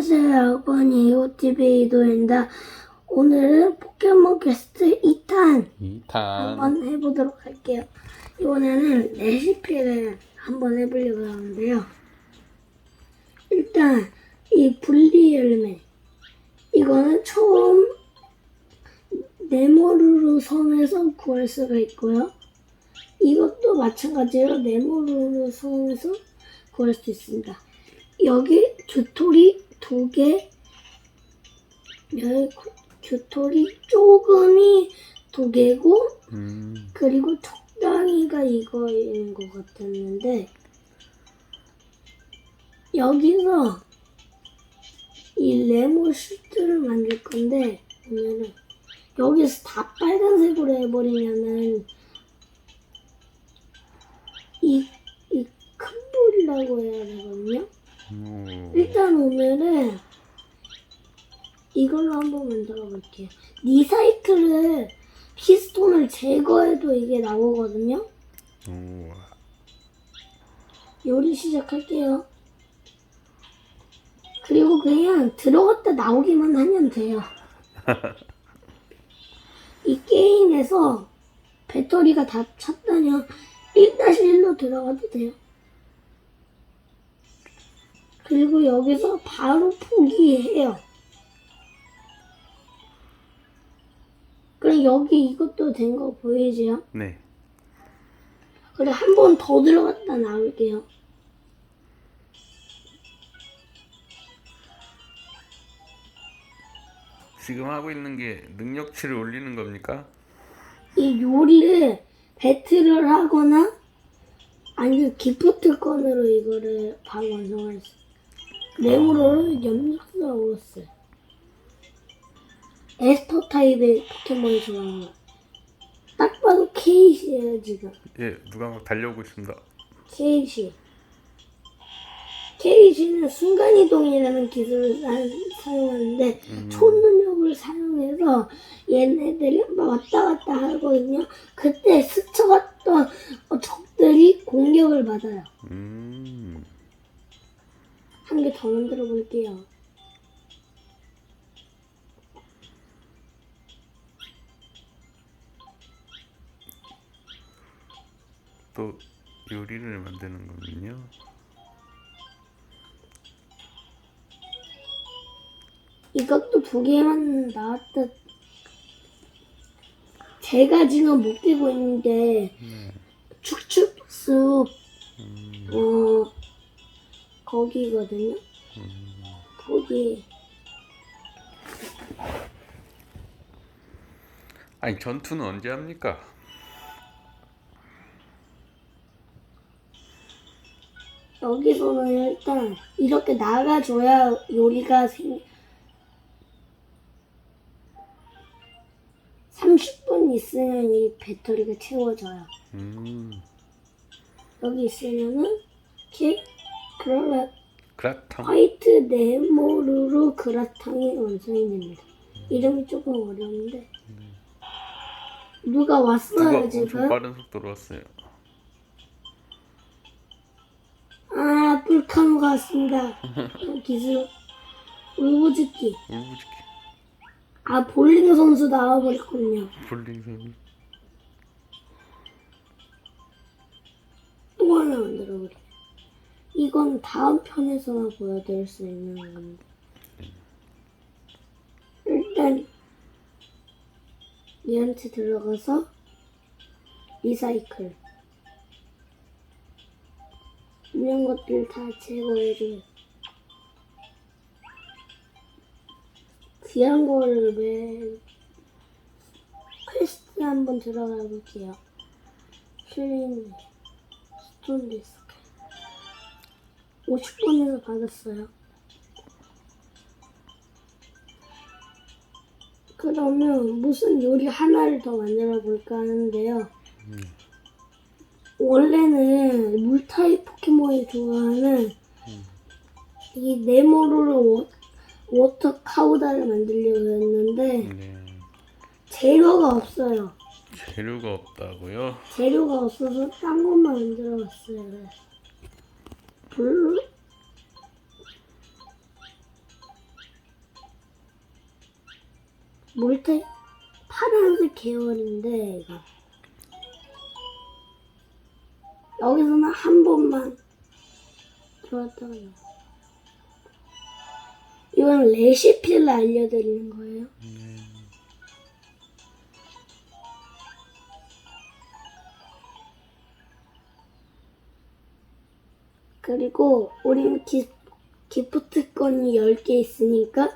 안녕하세요 여러분 이오TV 이도입니다 오늘은 포켓몬 퀘스트 2탄 2탄. 한번 해보도록 할게요. 이번에는 레시피를 한번 해보려고 하는데요. 일단 이 분리 열매 이거는 처음 네모루루 섬에서 구할 수가 있고요. 이것도 마찬가지로 네모루루 섬에서 구할 수 있습니다. 여기 규토리 두 개, 여기 규토리 조금이 두 개고, 음, 그리고 적당히가 이거인 것 같았는데, 여기서 이 레몬 슈트를 만들 건데, 보면은, 여기서 다 빨간색으로 해버리면은, 이, 이 큰 볼이라고 해야 되거든요? 오, 일단 오늘은 이걸로 한번 만들어 볼게요. 리사이클을 피스톤을 제거해도 이게 나오거든요. 오, 요리 시작할게요. 그리고 그냥 들어갔다 나오기만 하면 돼요. 이 게임에서 배터리가 다 찼다면 1-1로 들어가도 돼요. 그리고 여기서 바로 포기해요. 그럼 여기 이것도 된 거 보이지요? 네. 그래 한 번 더 들어갔다 나올게요. 지금 하고 있는 게 능력치를 올리는 겁니까? 이 요리를 배틀을 하거나 아니면 기프트건으로 이거를 바로 완성할 수 네모로를 염력수가 오렀어요. 에스터 타입의 포켓몬이 좋아하는 거. 딱 봐도 케이시예요 지금. 예, 누가 막 달려오고 있습니다. 케이시. 케이시는 순간이동이라는 기술을 사, 사용하는데 초능력을 사용해서 얘네들이 막 왔다 갔다 하거든요. 그때 스쳐갔던 어, 적들이 공격을 받아요. 음, 한 개 더 만들어 볼게요. 또 요리를 만드는 거군요. 이것도 두 개만 나왔다. 제가 지금 못 끼고 있는데 네. 축축숲 음, 어 거기거든요. 음, 거기 아니 전투는 언제 합니까? 여기서는 일단 이렇게 나가줘야 요리가 생 30분 있으면 이 배터리가 채워져요. 음, 여기 있으면은 이렇게 그러라 그라탕. 화이트 네모루루 그라탕이 완성이 됩니다. 이름이 조금 어려운데 누가 누가 왔어요 엄청 지금? 빠른 속도로 왔어요. 아 불카노가 왔습니다. 기술 울부짖기. 울부짖기. 아 볼링 선수 나와버렸군요. 볼링선이. 또 하나 만들어버려. 이건 다음 편에서만 보여드릴 수 있는 건데. 일단 얘한테 들어가서 리사이클 이런 것들 다 제거해줘요. 귀한 거를 왜 퀘스트 한번 들어가 볼게요. 힐링 스톤 디스크 50번에서 받았어요. 그러면 무슨 요리 하나를 더 만들어 볼까 하는데요. 원래는 물 타입 포켓몬이 좋아하는 이 네모로를 워, 워터 카우다를 만들려고 했는데 네. 재료가 없어요. 재료가 없다고요? 재료가 없어서 딴 것만 만들어 봤어요. 음. 블루 물태 파란색 계열인데 이거 여기서는 한 번만 들어왔다가 이건 레시피를 알려드리는 거예요. 네. 그리고 우리는 기, 기프트콘이 10개 있으니까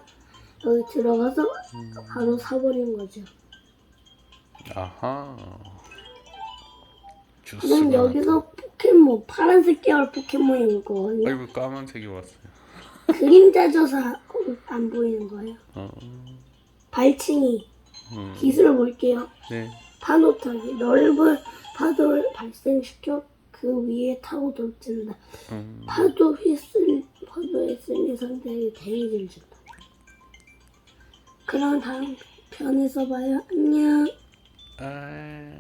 여기 들어가서 바로 사버린 거죠. 아하. 그럼 주스가. 여기서 포켓몬, 파란색 계열 포켓몬이 올 거거든요. 아이고 까만색이 왔어요. 그림자 져서 안 보이는 거예요. 어. 발칭이 음. 기술을 볼게요. 네. 파도 타기 넓은 파도를 발생시켜 그 위에 타고 돌진다. 음. 파도 휘슬 파도에 쓸린 상대의 대의를 준다. 그럼 다음 편에서 봐요. 안녕. 아...